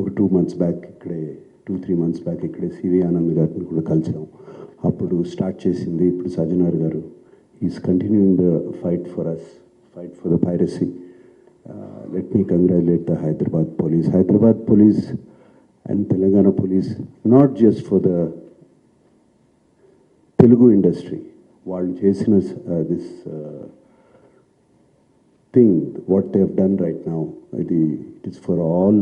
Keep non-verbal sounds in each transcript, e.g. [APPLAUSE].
ఒక two months back ఇక్కడే two three months back ఇక్కడే సివి ఆనంద్ గారిని కూడా కలిసాం. అప్పుడు స్టార్ట్ చేసింది ఇప్పుడు సజ్జనార్ గారు. Is continuing the fight for us fight for the piracy let me congratulate the Hyderabad police Hyderabad police and Telangana police not just for the Telugu industry వాళ్ళు చేసిన this thing what they done right now ఇది it is for all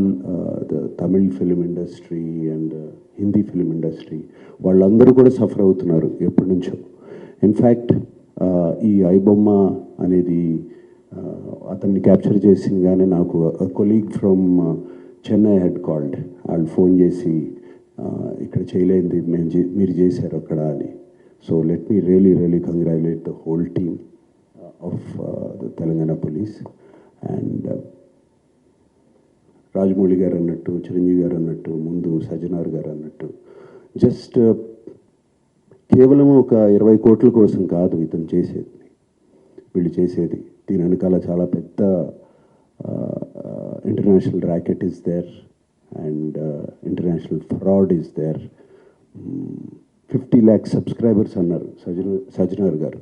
the Tamil film industry and Hindi film industry వాళ్ళందరూ కూడా suffer అవుతున్నారు ఎప్పటి నుంచో. In fact uh, ఈ ఐబొమ్మ అనేది uh, అతన్ని క్యాప్చర్ చేసిందిగానే నాకు colleague from Chennai head called వాళ్ళు ఫోన్ చేసి uh, ఇక్కడ చేయలేంది మేము చే- మీరు చేశారు అక్కడ అని. So let me really really congratulate the whole team of the Telangana police and Rajamouli గారు అన్నట్టు చిరంజీవి గారు అన్నట్టు ముందు సజ్జనార్ గారు అన్నట్టు జస్ట్ uh, కేవలం ఒక ఇరవై కోట్ల కోసం కాదు ఇతను చేసేది. వీళ్ళు చేసేది. దీని వెనకాల చాలా పెద్ద international racket is there and international fraud is there fifty lakhs subscribers అన్నారు సజన సజ్జనార్ గారు.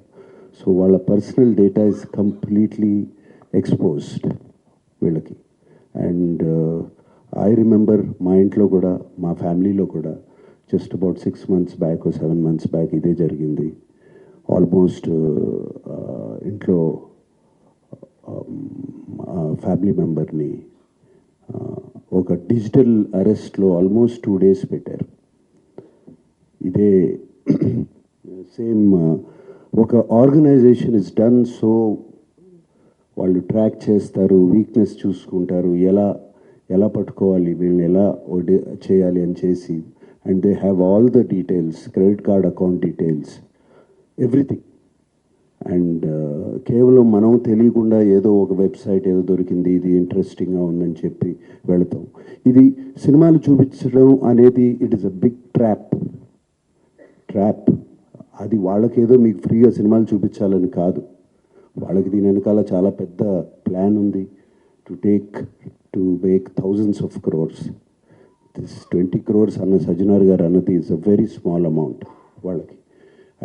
సో వాళ్ళ personal data is completely exposed వీళ్ళకి. అండ్ ఐ రిమెంబర్ మా ఇంట్లో కూడా మా ఫ్యామిలీలో కూడా just about six months back seven months back ఇదే జరిగింది. ఆల్మోస్ట్ uh, uh, ఇంట్లో um, ఫ్యామిలీ మెంబర్ని uh, ఒక డిజిటల్ అరెస్ట్లో ఆల్మోస్ట్ టూ డేస్ పెట్టారు. ఇదే [CLEARS THROAT] సేమ్ ఒక ఆర్గనైజేషన్ ఇస్ డన్ సో వాళ్ళు ట్రాక్ చేస్తారు వీక్నెస్ చూసుకుంటారు ఎలా ఎలా పట్టుకోవాలి వీళ్ళని ఎలా చేయాలి అని చేసి and they have all the details credit card account details everything. And కేవలం మనం తెలియకుండా ఏదో ఒక వెబ్సైట్ ఏదో దొరికింది ఇది ఇంట్రెస్టింగ్గా ఉందని చెప్పి వెళతాం. ఇది సినిమాలు చూపించడం అనేది it is a big trap trap అది వాళ్ళకేదో మీకు ఫ్రీగా సినిమాలు చూపించాలని కాదు. వాళ్ళకి దీని వెనకాల చాలా పెద్ద ప్లాన్ ఉంది. To take to make thousands of crores this twenty crores అన్న సజ్జనార్ గారు అన్నది is a very small amount వాళ్ళకి.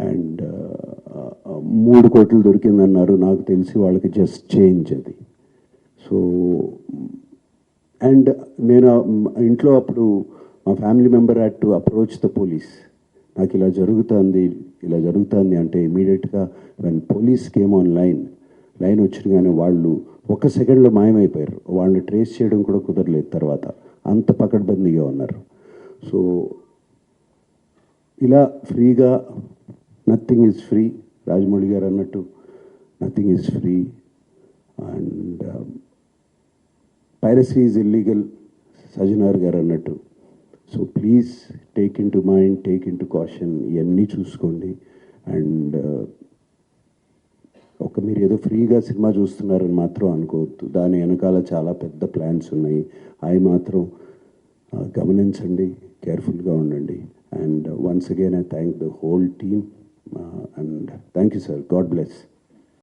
అండ్ uh, uh, మూడు కోట్లు దొరికిందన్నారు. నాకు తెలిసి వాళ్ళకి జస్ట్ చేంజ్ అది. సో అండ్ నేను uh, ఇంట్లో అప్పుడు మా family member had to approach the police నాకు ఇలా జరుగుతుంది ఇలా జరుగుతుంది అంటే ఇమీడియట్గా when police came on line line వచ్చినగానే వాళ్ళు ఒక సెకండ్లో మాయమైపోయారు. వాళ్ళని ట్రేస్ చేయడం కూడా కుదరలేదు తర్వాత. అంత పకడ్బందీగా ఉన్నారు. సో ఇలా ఫ్రీగా నథింగ్ ఈజ్ ఫ్రీ రాజమౌళి గారు అన్నట్టు nothing is free and piracy is illegal Sajjanar గారు అన్నట్టు so please take into mind take into caution ఇవన్నీ చూసుకోండి. అండ్ uh, ఒక మీరు ఏదో ఫ్రీగా సినిమా చూస్తున్నారని మాత్రం అనుకోవద్దు. దాని వెనకాల చాలా పెద్ద ప్లాన్స్ ఉన్నాయి. అవి మాత్రం గమనించండి కేర్ఫుల్గా ఉండండి. And once again I thank the whole team and thank you sir God bless